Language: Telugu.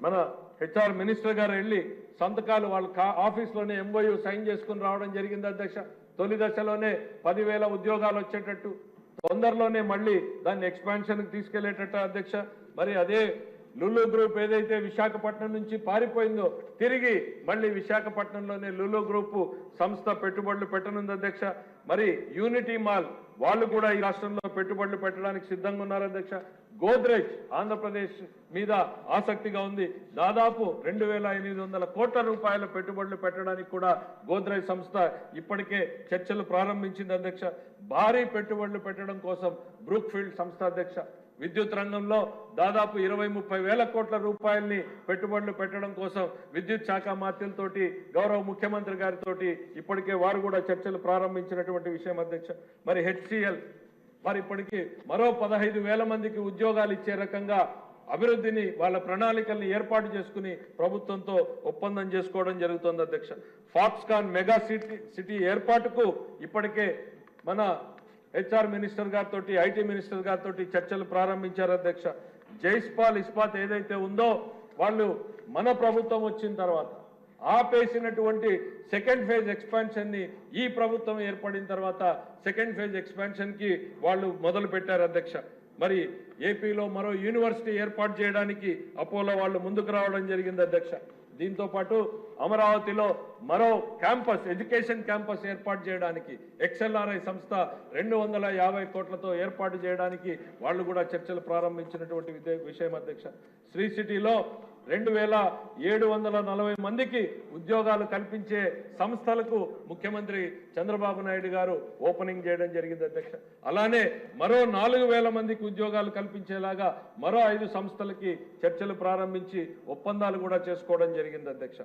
మన హెచ్ఆర్ మినిస్టర్ గారు వెళ్ళి సంతకాలు వాళ్ళ కా- ఆఫీస్లోనే ఎంఓయూ సైన్ చేసుకుని రావడం జరిగింది అధ్యక్ష. తొలి దశలోనే పదివేల ఉద్యోగాలు వచ్చేటట్టు. తొందరలోనే మళ్ళీ దాన్ని ఎక్స్పాన్షన్కి తీసుకెళ్ళేటట్టు అధ్యక్ష. మరి అదే లులు గ్రూప్ ఏదైతే విశాఖపట్నం నుంచి పారిపోయిందో తిరిగి మళ్ళీ విశాఖపట్నంలోనే లులు గ్రూప్ సంస్థ పెట్టుబడులు పెట్టనుంది అధ్యక్ష. మరి యూనిటీ మాల్ వాళ్ళు కూడా ఈ రాష్ట్రంలో పెట్టుబడులు పెట్టడానికి సిద్ధంగా ఉన్నారు అధ్యక్ష? గోద్రేజ్ ఆంధ్రప్రదేశ్ మీద ఆసక్తిగా ఉంది. దాదాపు రెండు వేల ఎనిమిది వందల కోట్ల రూపాయల పెట్టుబడులు పెట్టడానికి కూడా గోద్రేజ్ సంస్థ ఇప్పటికే చర్చలు ప్రారంభించింది అధ్యక్ష. భారీ పెట్టుబడులు పెట్టడం కోసం బ్రూక్ ఫీల్డ్ సంస్థ అధ్యక్ష. విద్యుత్ రంగంలో దాదాపు ఇరవై ముప్పై వేల కోట్ల రూపాయల్ని పెట్టుబడులు పెట్టడం కోసం విద్యుత్ శాఖ మాత్యులతోటి గౌరవ ముఖ్యమంత్రి గారితోటి ఇప్పటికే వారు కూడా చర్చలు ప్రారంభించినటువంటి విషయం అధ్యక్ష. మరి హెచ్సిఎల్ మరి ఇప్పటికీ మరో పదహైదు వేల మందికి ఉద్యోగాలు ఇచ్చే రకంగా అభివృద్ధిని వాళ్ళ ప్రణాళికల్ని ఏర్పాటు చేసుకుని ప్రభుత్వంతో ఒప్పందం చేసుకోవడం జరుగుతుంది అధ్యక్ష. ఫాక్స్కాన్ మెగా సిటీ సిటీ ఏర్పాటుకు ఇప్పటికే మన హెచ్ఆర్ మినిస్టర్ గారితో ఐటీ మినిస్టర్ గారితో చర్చలు ప్రారంభించారు అధ్యక్ష. జైస్పాల్ ఇస్పాత్ ఏదైతే ఉందో వాళ్ళు మన ప్రభుత్వం వచ్చిన తర్వాత ఆపేసినటువంటి సెకండ్ ఫేజ్ ఎక్స్పాన్షన్ని ఈ ప్రభుత్వం ఏర్పడిన తర్వాత సెకండ్ ఫేజ్ ఎక్స్పాన్షన్కి వాళ్ళు మొదలు పెట్టారు అధ్యక్ష. మరి ఏపీలో మరో యూనివర్సిటీ ఏర్పాటు చేయడానికి అపోలో వాళ్ళు ముందుకు రావడం జరిగింది అధ్యక్ష. దీంతో పాటు అమరావతిలో మరో క్యాంపస్ ఎడ్యుకేషన్ క్యాంపస్ ఏర్పాటు చేయడానికి ఎక్స్ఎల్ఆర్ఐ సంస్థ రెండు వందల యాభై కోట్లతో ఏర్పాటు చేయడానికి వాళ్ళు కూడా చర్చలు ప్రారంభించినటువంటి విషయం అధ్యక్ష. శ్రీ సిటీలో రెండు వేల ఏడు వందల నలభై మందికి ఉద్యోగాలు కల్పించే సంస్థలకు ముఖ్యమంత్రి చంద్రబాబు నాయుడు గారు ఓపెనింగ్ చేయడం జరిగింది అధ్యక్ష. అలానే మరో నాలుగు వేల మందికి ఉద్యోగాలు కల్పించేలాగా మరో ఐదు సంస్థలకి చర్చలు ప్రారంభించి ఒప్పందాలు కూడా చేసుకోవడం జరిగింది అధ్యక్ష.